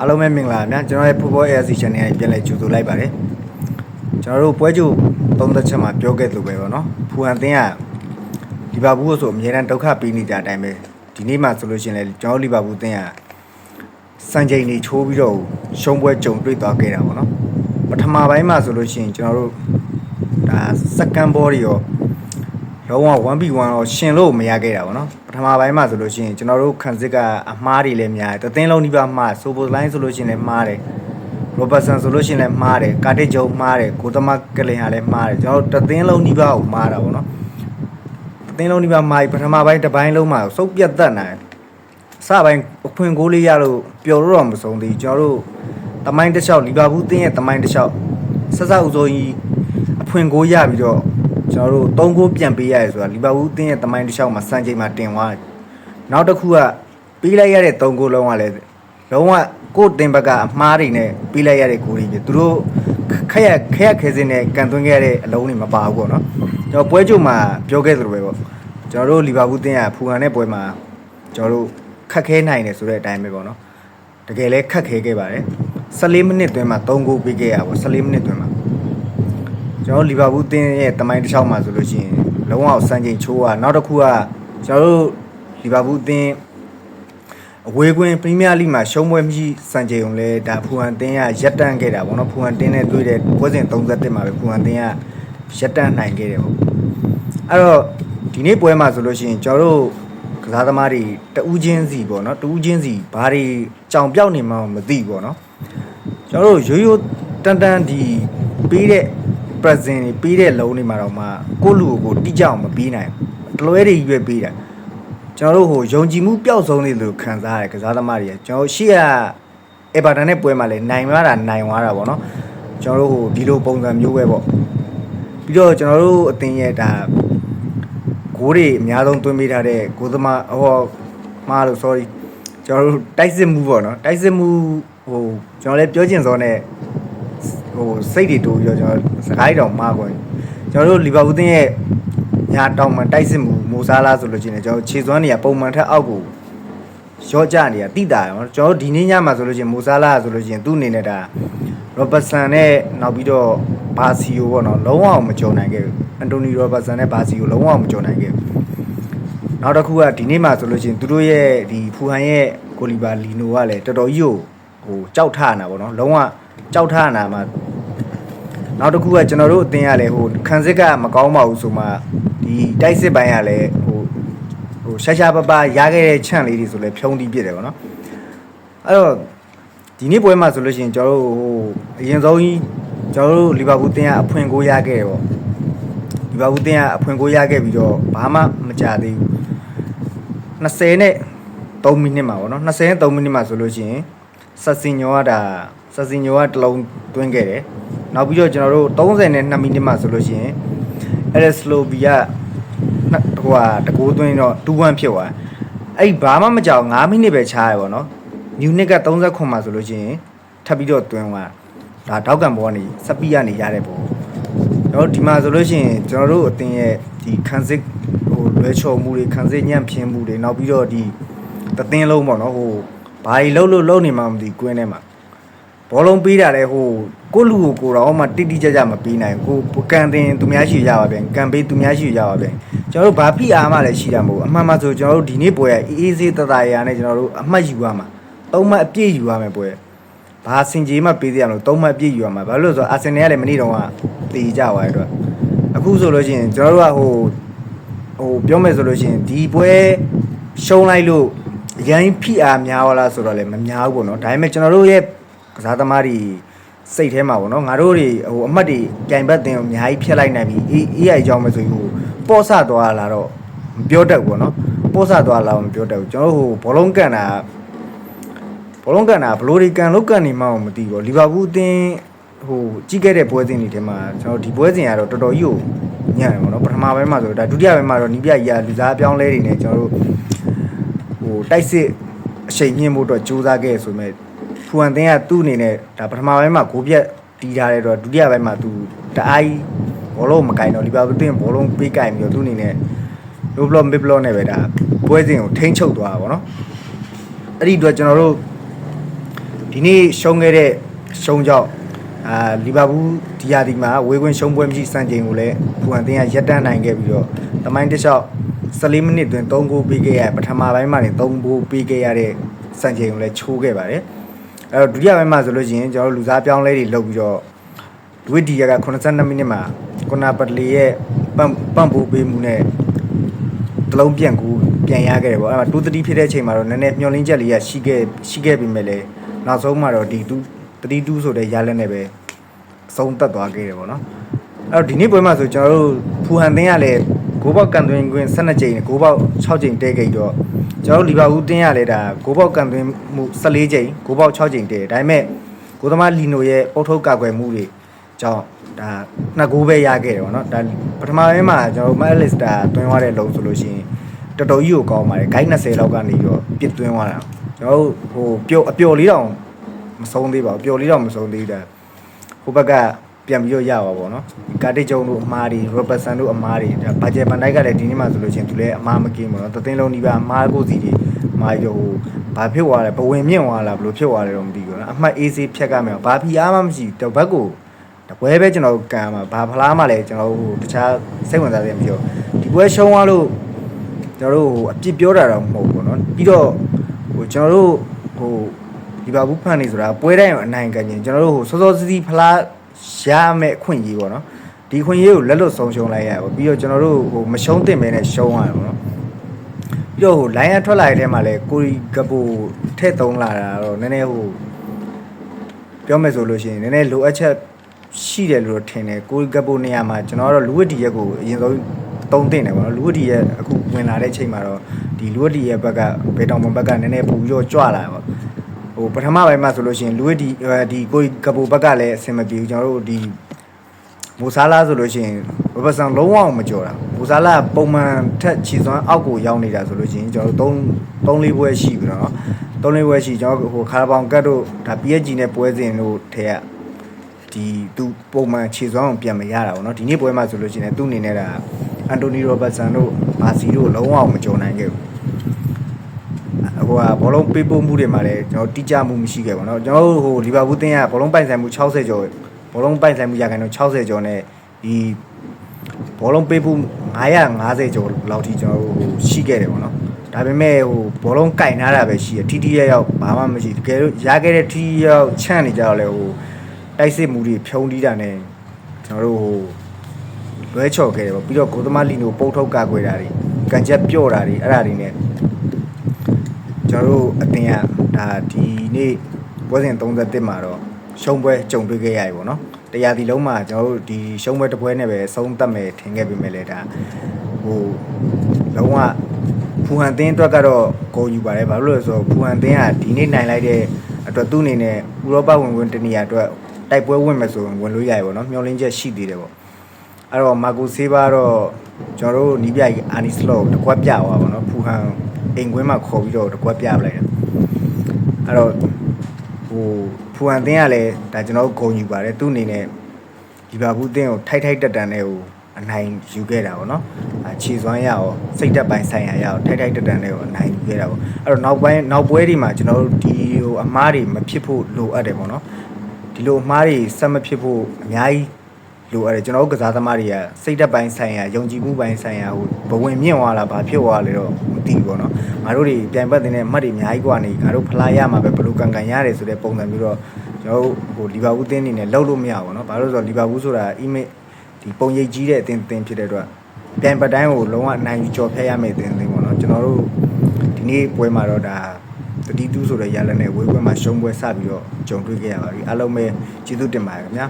အားလုံးပဲမင်္ဂလာပါဗျာကျွန်တော်ရဲ့ Football ASC Channel ရဲ့ပြန်လည်ကြိုဆိုလိုက်ပါတယ်ကျွန်တော်တို့ပွဲကြိုသုံးသက်ချက်မှာပြောခဲ့သလိုပဲပေါ့နော်ဖူဟန်သင်းကလီဗာပူးဆိုအမြဲတမ်းဒုက္ခပေးနေကြတဲ့အတိုင်းပဲဒီနေ့မှဆိုလို့ရှိရင်လည်းကျွန်တော်တို့လီဗာပူးသင်းကစံချိန်တွေချိုးပြီးတော့ရှုံးပွဲကြုံတွေ့သွားခဲ့တာပေါ့နော်ပထမပိုင်းမှာဆိုလို့ရှိရင်ကျွန်တော်တို့ဒါစက္ကန့်ဘောတွေရော လုံးဝ 1v1 တော့ရှင်လို့မရခဲ့တာပေါ့နော်ပထမပိုင်းမှာဆိုလို့ရှိရင်ကျွန်တော်တို့ခံစစ်ကအမှားတွေလည်းများတယ်တသင်းလုံးဒီပါမှားဆိုပိုလိုင်းဆိုလို့ရှိရင်လည်းမှားတယ်ရောဘတ်ဆန်ဆိုလို့ရှိရင်လည်းမှားတယ်ကာတစ်ဂျုံမှားတယ်ကိုသမကလင်ဟာလည်းမှားတယ်ကျွန်တော်တို့တသင်းလုံးဒီပါကိုမှားတာပေါ့နော်တသင်းလုံးဒီပါမှားပြီးပထမပိုင်းတစ်ပိုင်းလုံးမှာစုပ်ပြတ်တတ်နိုင်စပိုင်းအခွင့်ကိုးလေးရလို့ပျော်လို့တော့မဆုံးသေးဘူးကျွန်တော်တို့တမိုင်းတစ်လျှောက်လီဗာပူးတင်းရဲ့တမိုင်းတစ်လျှောက်ဆက်ဆက်ဥစိုးကြီးအဖွင့်ကိုးရပြီးတော့ ကျွန်တော်တို့သုံးကိုးပြန်ပေးရတယ်ဆိုတာလီဗာပူးတင်းရဲ့တမိုင်းတစ်လျှောက်မှာစံချိန်မှာတင်သွားတယ်နောက်တစ်ခုကပေးလိုက်ရတဲ့သုံးကိုးလုံးကလည်းလုံးဝကိုယ့်တင်ဘက်ကအမှားတွေနဲ့ပေးလိုက်ရတဲ့ကိုယ်တွေပြသူတို့ခက်ရခက်ရခဲစင်းနဲ့ကန်သွင်းခဲ့တဲ့အလုံးတွေမပါဘူးပေါ့နော်ကျွန်တော်ပွဲကြိုမှာပြောခဲ့သလိုပဲပေါ့ကျွန်တော်တို့လီဗာပူးတင်းကဖူဟန်တဲ့ပွဲမှာကျွန်တော်တို့ခက်ခဲနိုင်တယ်ဆိုတဲ့အတိုင်းပဲပေါ့နော်တကယ်လဲခက်ခဲခဲ့ပါတယ်14မိနစ်တွင်းမှာ3ဂိုးပေးခဲ့ရပါ14မိနစ်တွင်းမှာ ကျွန်တော်တို့လီဗာပူးတင်းရဲ့တမိုင်းတစ်ချောင်းမှာဆိုလို့ရှိရင်လုံးဝစံချိန်ချိုးอ่ะနောက်တစ်ခုကကျွန်တော်တို့လီဗာပူးတင်းအဝေးကွင်းပရီးမီးယားလိမှာရှုံးပွဲမရှိစံချိန်ုံလဲဒါဖူဟန်တင်းကရက်တန့်ခဲ့တာဗောနော်ဖူဟန်တင်းနဲ့တွေ့တဲ့ပွဲစဉ်31မှာပဲဖူဟန်တင်းကရက်တန့်နိုင်ခဲ့တယ်ဗောအဲ့တော့ဒီနေ့ပွဲမှာဆိုလို့ရှိရင်ကျွန်တော်တို့ကစားသမားတွေတဦးချင်းစီပေါ့နော်တဦးချင်းစီဘာတွေကြောင်ပြောက်နေမှမသိဘူးပေါ့နော်ကျွန်တော်တို့ရိုးရိုးတန်တန်ဒီပေးတဲ့ present တွေပေးတဲ့လုံးတွေမှာတော့မှကိုယ့်လူကိုတိကျအောင်မပေးနိုင်ဘူးတလွဲတွေရွေးပေးတာကျွန်တော်တို့ဟိုယုံကြည်မှုပျောက်ဆုံးနေလို့ခံစားရတယ်ကစားသမားတွေကကျွန်တော်ရှေ့ကအေဘာတန်နဲ့ပွဲမှာလည်းနိုင်သွားတာနိုင်သွားတာပေါ့နော်ကျွန်တော်တို့ဟိုဒီလိုပုံစံမျိုးပဲပေါ့ပြီးတော့ကျွန်တော်တို့အသင်းရဲ့ဒါဂိုးတွေအများဆုံးသွင်းပေးထားတဲ့ဂိုးသမားဟောမှားလို့ sorry ကျွန်တော်တို့တိုက်စစ်မှုပေါ့နော်တိုက်စစ်မှုဟိုကျွန်တော်လည်းပြောချင်စောနဲ့ ဟိုစိတ်တွေတိုးပြီးတော့ကျွန်တော်စကားတောင်မှားခွင့်ကျွန်တော်တို့လီဗာပူးတင်းရဲ့ညာတောင်မှတိုက်စစ်မှုမိုဆာလာဆိုလို့ချင်းလည်းကျွန်တော်ခြေစွမ်းတွေကပုံမှန်ထက်အောက်ကိုရော့ကြနေတာတိတာရအောင်ကျွန်တော်တို့ဒီနေ့ညမှာဆိုလို့ချင်းမိုဆာလာဆိုလို့ချင်းသူ့အနေနဲ့ဒါရောဘတ်ဆန်နဲ့နောက်ပြီးတော့ဘာစီယိုပေါ့နော်လုံးဝမကြုံနိုင်ခဲ့ဘူးအန်တိုနီရောဘတ်ဆန်နဲ့ဘာစီယိုလုံးဝမကြုံနိုင်ခဲ့ဘူးနောက်တစ်ခုကဒီနေ့မှဆိုလို့ချင်းသူတို့ရဲ့ဒီဖူဟန်ရဲ့ကိုလီဘာလီနိုကလည်းတော်တော်ကြီးကိုဟိုကြောက်ထနာပေါ့နော်လုံးဝကြောက်ထနာမှာ နောက်တစ်ခုကကျွန်တော်တို့အတင်းကလည်းဟိုခံစစ်ကမကောင်းပါဘူးဆိုမှဒီတိုက်စစ်ပိုင်းကလည်းဟိုဟိုရှာရှာပပရခဲ့တဲ့ချန့်လေးတွေဆိုလည်းဖြုံးတီးပြစ်တယ်ပေါ့နော်အဲ့တော့ဒီနေ့ပွဲမှာဆိုလို့ရှိရင်ကျွန်တော်တို့ဟိုအရင်ဆုံးကြီးကျွန်တော်တို့လီဗာပူးတင်းကအဖွင့်ကိုရခဲ့တယ်ပေါ့လီဗာပူးတင်းကအဖွင့်ကိုရခဲ့ပြီးတော့ဘာမှမကြသေးဘူး20နဲ့3မိနစ်မှာပေါ့နော်20နဲ့3မိနစ်မှာဆိုလို့ရှိရင်ဆက်စင်ညိုကဒါဆက်စင်ညိုကတစ်လုံးသွင်းခဲ့တယ် နောက်ပြီးတော့ကျွန်တော်တို့30နဲ့2မိနစ်မှာဆိုလို့ရှိရင်အဲ့ဒါစလိုဗီကဟိုဟာတကူသွင်းတော့2-1ဖြစ်သွားအဲ့ဒီဘာမှမကြောက်9မိနစ်ပဲခြားရပေါ့နော်မြူနစ်က30မှာဆိုလို့ရှိရင်ထပ်ပြီးတော့သွင်းသွားဒါတောက်ကန်ဘောကနေစပီကနေရတဲ့ဘောကျွန်တော်ဒီမှာဆိုလို့ရှိရင်ကျွန်တော်တို့အတင်းရဲ့ဒီခန်းစစ်ဟိုလွဲချော်မှုတွေခန်းစစ်ညံ့ဖျင်းမှုတွေနောက်ပြီးတော့ဒီတသင်းလုံးပေါ့နော်ဟိုဘာကြီးလှုပ်လို့လှုပ်နေမှမသိကွင်းထဲမှာ ဘောလုံးပေးတာလဲဟိုကိုလူကိုကိုတော့မှတိတိကျကျမပေးနိုင်ဘူးကိုကန်တင်သူများရှိရပါဗျကန်ပေးသူများရှိရပါဗျကျွန်တော်တို့ဘာဖိအားမှလည်းရှိတာမဟုတ်အမှန်မှဆိုကျွန်တော်တို့ဒီနေ့ပွဲအေးအေးဆေးတတရာနဲ့ကျွန်တော်တို့အမှတ်ယူရမှာသုံးမှတ်အပြည့်ယူရမယ်ပွဲဘာစင်ကြီးမှပေးသေးရမလို့သုံးမှတ်ပြည့်ယူရမှာဘာလို့လဲဆိုတော့အာဆင်နယ်ကလည်းမနေ့တုန်းကတေကြသွားတဲ့အတွက်အခုဆိုလို့ရှိရင်ကျွန်တော်တို့ကဟိုဟိုပြောမယ်ဆိုလို့ရှိရင်ဒီပွဲရှုံးလိုက်လို့အရင်ဖိအားများသွားလားဆိုတော့လည်းမများဘူးပေါ့နော်ဒါပေမဲ့ကျွန်တော်တို့ရဲ့ ကစားသမားတွေစိတ်ထဲမှာပေါ့နော်ငါတို့တွေဟိုအမှတ်တွေကြိုင်ဘက်တင်ကိုအများကြီးဖျက်လိုက်နိုင်ပြီအေးအေးအကြောင်းပဲဆိုရင်ဟိုပေါ့ဆသွားလာတော့မပြောတတ်ဘူးပေါ့နော်ပေါ့ဆသွားလာတော့မပြောတတ်ဘူးကျွန်တော်တို့ဟိုဘောလုံးကန်တာဘောလုံးကန်တာဘလို့ဒီကန်လောက်ကန်နေမှမသိဘူးလီဗာပူးအသင်းဟိုကြီးခဲ့တဲ့ပွဲစဉ်တွေထဲမှာကျွန်တော်ဒီပွဲစဉ်ကတော့တော်တော်ကြီးကိုညံ့တယ်ပေါ့နော်ပထမပိုင်းမှာဆိုဒါဒုတိယပိုင်းမှာတော့နီးပြကြီးကလူစားအပြောင်းလဲတွေနဲ့ကျွန်တော်တို့ဟိုတိုက်စစ်အချိန်မြင့်ဖို့အတွက်စူးစမ်းခဲ့ဆိုပေမဲ့ ဖူဟန်သင်းကသူ့အနေနဲ့ဒါပထမပိုင်းမှာဂိုးပြက်တီးထားတဲ့တော့ဒုတိယပိုင်းမှာသူတအားကြီးဘောလုံးမကင်တော့လီဗာပူးအသင်းဘောလုံးပေးကင်ပြီးတော့သူ့အနေနဲ့ low block mid block နဲ့ပဲဒါပွဲစဉ်ကိုထိန်းချုပ်သွားတာပေါ့နော်အဲ့ဒီအတွက်ကျွန်တော်တို့ဒီနေ့ရှုံးခဲ့တဲ့ရှုံးကြောင့်အာလီဗာပူးဒီယာဒီမှာဝေးခွင့်ရှုံးပွဲမရှိစံချိန်ကိုလည်းဖူဟန်တင်းကရက်တန်းနိုင်ခဲ့ပြီးတော့တမိုင်းတစ်လျှောက်14မိနစ်တွင်3ဂိုးပေးခဲ့ရပထမပိုင်းမှာနေ3ဂိုးပေးခဲ့ရတဲ့စံချိန်ကိုလည်းချိုးခဲ့ပါတယ် အဲ့တော့ဒုတိယပိုင်းမှာဆိုလို့ရှိရင်ကျွန်တော်တို့လူစားပြောင်းလဲတွေလုပ်ပြီးတော့ဒွိဒီယာက82မိနစ်မှာကွန်နာပတလီရဲ့ပန့်ပန့်ပိုးပေးမှုနဲ့တလုံးပြန်ကူပြန်ရခဲ့တယ်ပေါ့အဲ့မှာတူတတိဖြစ်တဲ့အချိန်မှာတော့နည်းနည်းမျောလင်းချက်လေးရရှိခဲ့ရှိခဲ့ပြီးမဲ့လေနောက်ဆုံးမှာတော့ဒီတူတတိတူဆိုတဲ့ရလက်နဲ့ပဲအဆုံးသက်သွားခဲ့တယ်ပေါ့နော်အဲ့တော့ဒီနေ့ပွဲမှာဆိုကျွန်တော်တို့ဖူဟန်တင်းကလည်းဂိုးပေါက်ကန်သွင်းခွင့်12ကြိမ်ဂိုးပေါက်6ကြိမ်တဲခဲ့တော့ ကျွန်တော်တို့လီဗာပူးတင်းရလဲဒါဂိုးပေါက်ကန်သွင်းမှု14ကြိမ်ဂိုးပေါက်6ကြိမ်တဲဒါပေမဲ့ကိုသမားလီနိုရဲ့ပုတ်ထုတ်ကာကွယ်မှုတွေကြောင့်ဒါနှစ်ဂိုးပဲရခဲ့တယ်ပေါ့နော်ဒါပထမပိုင်းမှာကျွန်တော်တို့မက်လစ်စတာတွင်းသွားတဲ့လုံဆိုလို့ရှိရင်တော်တော်ကြီးကိုကောင်းပါတယ်ဂိုင်း20လောက်ကနေပြီးတော့ပြစ်သွင်းသွားတာကျွန်တော်တို့ဟိုပျော်အပျော်လေးတောင်မဆုံးသေးပါဘူးပျော်လေးတောင်မဆုံးသေးတာဟိုဘက်က ပြန်ပြီးတော့ရပါပေါ့နော်ကာတစ်ကျုံတို့အမားတွေရောဘတ်ဆန်တို့အမားတွေဘာဂျက်ဘန်တိုက်ကလည်းဒီနေ့မှဆိုလို့ချင်းသူလည်းအမားမကင်းဘူးနော်တသိန်းလုံးဒီပါအမားကိုစီတွေမာရောဘာဖြစ်သွားလဲဘဝင်မြင့်သွားလားဘလို့ဖြစ်သွားလဲတော့မသိဘူးနော်အမှတ် AC ဖြတ်ကမယ်ဘာဖီအားမှမရှိတပတ်ကိုတပွဲပဲကျွန်တော်ကံမှာဘာဖလားမှလည်းကျွန်တော်တို့တခြားစိတ်ဝင်စားစရာမရှိတော့ဒီပွဲရှုံးသွားလို့ကျွန်တော်တို့ဟိုအပြစ်ပြောတာတော့မဟုတ်ဘူးနော်ပြီးတော့ဟိုကျွန်တော်တို့ဟိုဒီဘာဘူးဖန်နေဆိုတာပွဲတိုင်းအနိုင်ကန်ရင်ကျွန်တော်တို့ဟိုစောစောစီးစီးဖလား ရမယ်အခွင့်အရေးပေါ့နော်ဒီခွင့်ရေးကိုလက်လွတ်ဆုံးရှုံးလိုက်ရပါပြီးတော့ကျွန်တော်တို့ဟိုမရှုံးတင်မဲနဲ့ရှုံးရတယ်ပေါ့နော်ပြီးတော့ဟို line အထွက်လာတဲ့ထဲမှာလဲကိုရီကပူထည့်သုံးလာတာတော့နည်းနည်းဟိုပြောမယ်ဆိုလို့ရှိရင်နည်းနည်းလိုအပ်ချက်ရှိတယ်လို့ထင်တယ်ကိုရီကပူနေရာမှာကျွန်တော်ကတော့လူဝတ်ဒီရက်ကိုအရင်ဆုံးသုံးတင်တယ်ပေါ့နော်လူဝတ်ဒီရက်အခုဝင်လာတဲ့ချိန်မှာတော့ဒီလူဝတ်ဒီရက်ဘက်ကဘေတောင်ဘဘက်ကနည်းနည်းပူပြီးတော့ကြွလာတယ်ပေါ့ ဟိုပထမပိုင်းမှာဆိုလို့ရှိရင်လူဝတ်ဒီဒီကိုရီကပူဘက်ကလည်းအဆင်မပြေဘူးကျွန်တော်တို့ဒီမူဆာလာဆိုလို့ရှိရင်ဘဘဆန်လုံးဝမကြော်တာမူဆာလာပုံမှန်ထက်ခြေစွမ်းအောက်ကိုရောက်နေတာဆိုလို့ရှိရင်ကျွန်တော်တို့3 3 4ပွဲရှိပြီတော့3 4ပွဲရှိကျွန်တော်ဟိုခါရဘောင်ကတ်တို့ဒါ PSG နဲ့ပွဲစဉ်တို့ထဲကဒီသူပုံမှန်ခြေစွမ်းအောင်ပြန်မရတာပေါ့နော်ဒီနေ့ပွဲမှာဆိုလို့ရှိရင်သူ့အနေနဲ့ဒါအန်တိုနီရောဘတ်ဆန်တို့မာစီတို့လုံးဝမကြော်နိုင်ခဲ့ဘူး ဟိုကဘောလုံးပေးပို့မှုတွေမှာလည်းကျွန်တော်တိကျမှုမရှိခဲ့ပါတော့ကျွန်တော်တို့ဟိုလီဗာပူးတင်းကဘောလုံးပိုင်ဆိုင်မှု60ကျော်ဘောလုံးပိုင်ဆိုင်မှုရခိုင်တော့60ကျော်နဲ့ဒီဘောလုံးပေးပို့950ကျော်လောက်ထိကျွန်တော်တို့ဟိုရှိခဲ့တယ်ပေါ့နော်ဒါပေမဲ့ဟိုဘောလုံးကင်ထားတာပဲရှိရထိထိရရောက်ဘာမှမရှိတကယ်လို့ရခဲ့တဲ့ထိရောက်ချန့်နေကြတော့လေဟိုတိုက်စစ်မှုတွေဖြုံးတီးတာနဲ့ကျွန်တော်တို့ဟိုလွဲချော်ခဲ့တယ်ပေါ့ပြီးတော့ကိုသမလီနိုပုတ်ထုတ်ကာကွယ်တာတွေကန်ချက်ပြော့တာတွေအဲ့ဒါတွေနဲ့ ကျွန်တော်တို့အတင်ကဒါဒီနေ့ပွဲစဉ်31မှာတော့ရှုံးပွဲကြုံတွေ့ခဲ့ရပြီပေါ့နော်တရားဒီလုံးမှာကျွန်တော်တို့ဒီရှုံးပွဲတစ်ပွဲနဲ့ပဲဆုံးသက်မယ်ထင်ခဲ့ပေမဲ့လည်းဒါဟိုလုံးဝဖူဟန်တင်းအတွက်ကတော့ဂုဏ်ယူပါတယ်ဘာလို့လဲဆိုတော့ဖူဟန်တင်းကဒီနေ့နိုင်လိုက်တဲ့အတွက်သူ့အနေနဲ့ဥရောပဝင်ဝင်တနေရာအတွက်တိုက်ပွဲဝင်မယ်ဆိုရင်ဝင်လို့ရရပါတော့မျောလင်းချက်ရှိသေးတယ်ပေါ့အဲ့တော့မာကိုဆေးဘာတော့ကျွန်တော်တို့နီးပြကြီးအာနီစလော့တကွက်ပြသွားပါတော့ဖူဟန် အိမ်ကွင်းမှာခေါ်ပြီးတော့တကွက်ပြပလိုက်တယ်အဲ့တော့ဟိုဖူဟန်တင်းကလည်းဒါကျွန်တော်တို့ဂုံယူပါတယ်သူ့အနေနဲ့ဒီဘာဘူးတင်းကိုထိုက်ထိုက်တက်တန်နဲ့ဟိုအနိုင်ယူခဲ့တာပေါ့နော်အခြေစွမ်းရအောင်စိတ်တက်ပိုင်းဆိုင်ရာရအောင်ထိုက်ထိုက်တက်တန်နဲ့ကိုအနိုင်ယူခဲ့တာပေါ့အဲ့တော့နောက်ပိုင်းနောက်ပွဲတွေမှာကျွန်တော်တို့ဒီဟိုအမားတွေမဖြစ်ဖို့လိုအပ်တယ်ပေါ့နော်ဒီလိုအမှားတွေဆက်မဖြစ်ဖို့အများကြီး လိုအပ်တယ်ကျွန်တော်တို့ကစားသမားတွေကစိတ်သက်ပိုင်းဆိုင်ရာယုံကြည်မှုပိုင်းဆိုင်ရာဟိုဘဝင်မြင့်သွားလားဘာဖြစ်သွားလဲတော့မသိဘူးပေါ့နော်ငါတို့တွေပြိုင်ပတ်တင်တဲ့အမှတ်တွေအများကြီးกว่าနေငါတို့ဖလားရမှာပဲဘယ်လိုကန်ကန်ရတယ်ဆိုတဲ့ပုံစံမျိုးတော့ကျွန်တော်တို့ဟိုလီဗာပူးတင်းနေနဲ့လှုပ်လို့မရဘူးပေါ့နော်ဘာလို့လဲဆိုတော့လီဗာပူးဆိုတာအီမစ်ဒီပုံရိပ်ကြီးတဲ့အတင်းတင်းဖြစ်တဲ့အတွက်ပြိုင်ပတ်တိုင်းကိုလုံးဝအနိုင်ယူကြော်ဖျက်ရမယ့်တင်းတင်းပေါ့နော်ကျွန်တော်တို့ဒီနေ့ပွဲမှာတော့ဒါ တတိတူးဆိုတဲ့ရလနဲ့ဝေးပွဲမှာရှုံးပွဲစပြီးတော့ကြုံတွေ့ခဲ့ရပါပြီအားလုံးပဲကျေးဇူးတင်ပါတယ်ခင်ဗျာ